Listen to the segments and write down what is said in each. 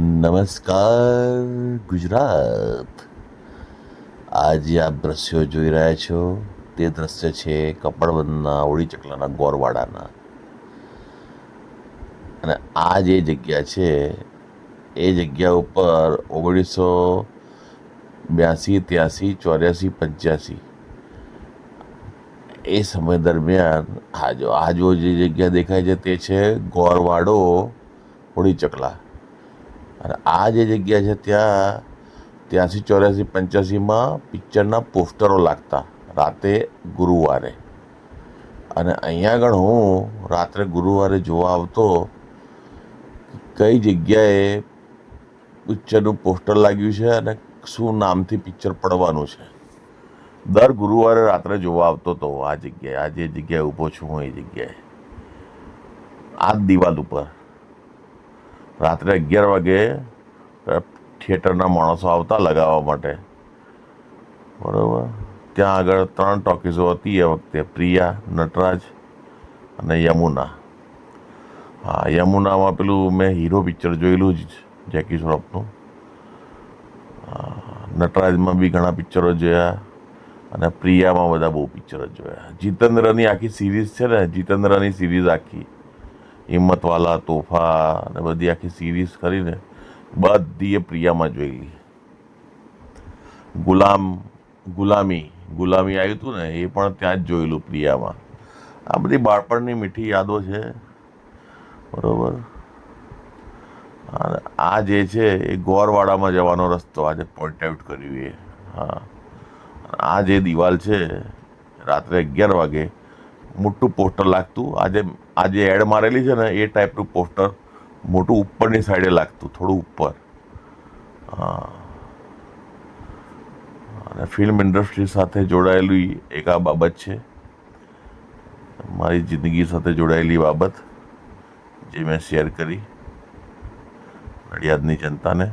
નમસ્કાર, ગુજરાત. આજે આપ દ્રશ્યો જોઈ રહ્યા છો. તે દ્રશ્ય છે કપડબંધના ઓળી ચકલાના, ગોરવાડાના. અને આ જે જગ્યા છે, એ જગ્યા ઉપર ઓગણીસો બ્યાસી, ત્યાસી, ચોર્યાસી, પંચ્યાસી. એ સમય દરમિયાન આજો આજો જે જગ્યા દેખાય છે તે છે ગોરવાડો, હોળી ચકલા. અને આ જે જગ્યા છે ત્યાં ત્યાંસી ચોર્યાસી પંચ્યાસીમાં પિક્ચરના પોસ્ટરો લાગતા રાતે ગુરુવારે. અને અહીંયા આગળ હું રાત્રે ગુરુવારે જોવા આવતો કઈ જગ્યાએ પિક્ચરનું પોસ્ટર લાગ્યું છે અને શું નામથી પિક્ચર પડવાનું છે. દર ગુરુવારે રાત્રે જોવા આવતો હતો આ જગ્યાએ, આ જે જગ્યાએ ઊભો છું હું એ જગ્યાએ. આ દિવાલ ઉપર. રાત્રે અગિયાર વાગે થિયેટરના માણસો આવતા લગાવવા માટે. બરાબર? ત્યાં આગળ ત્રણ ટોકીઝો હતી એ વખતે, પ્રિયા, નટરાજ અને યમુના. હા, યમુનામાં પેલું મેં હીરો પિક્ચર જોયેલું જ, જેકી શ્રોફનું. નટરાજમાં બી ઘણા પિક્ચરો જોયા અને પ્રિયામાં બધા બહુ પિક્ચરો જોયા. જીતેન્દ્રની આખી સિરીઝ છે ને, જીતેન્દ્રની સિરીઝ આખી. હિંમતવાલા તોફા અને બધી આખી સિરીઝ કરીને બધી એ પ્રિયામાં જોયેલી ગુલામ, ગુલામી ગુલામી આવ્યું હતું ને, એ પણ ત્યાં જ જોયેલું પ્રિયામાં. આ બધી બાળપણની મીઠી યાદો છે. બરોબર? આ જે છે, એ ગોરવાડામાં જવાનો રસ્તો આજે પોઈન્ટ આઉટ કર્યું એ. હા. આ જે દિવાલ છે, રાત્રે અગિયાર વાગે મોટું પોસ્ટર લાગતું. આજે આજે એડ મારેલી છે ને, એ ટાઈપનું પોસ્ટર મોટું ઉપરની સાઈડે લાગતું, થોડું ઉપર. અને ફિલ્મ ઇન્ડસ્ટ્રી સાથે જોડાયેલી એક આ બાબત છે. મારી જિંદગી સાથે જોડાયેલી બાબત, જે મેં શેર કરી નડિયાદની જનતાને.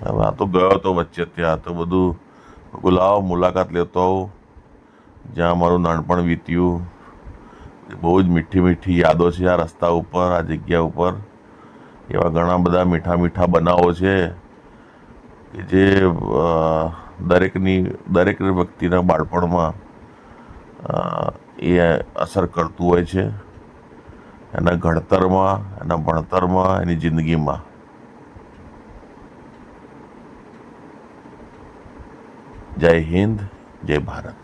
હવે આ તો ગયો હતો વચ્ચે, ત્યાં તો બધું ગુલાવ મુલાકાત લેતો આવું. જ્યાં મારું નાનપણ વીત્યું. બહુ જ મીઠી મીઠી યાદો છે આ રસ્તા ઉપર, આ જગ્યા ઉપર. એવા ઘણા બધા મીઠા મીઠા બનાવો છે કે જે દરેકની, દરેક વ્યક્તિના બાળપણમાં એ અસર કરતું હોય છે. એના ઘડતરમાં, એના ભણતરમાં, એની જિંદગીમાં. જય હિન્દ, જય ભારત.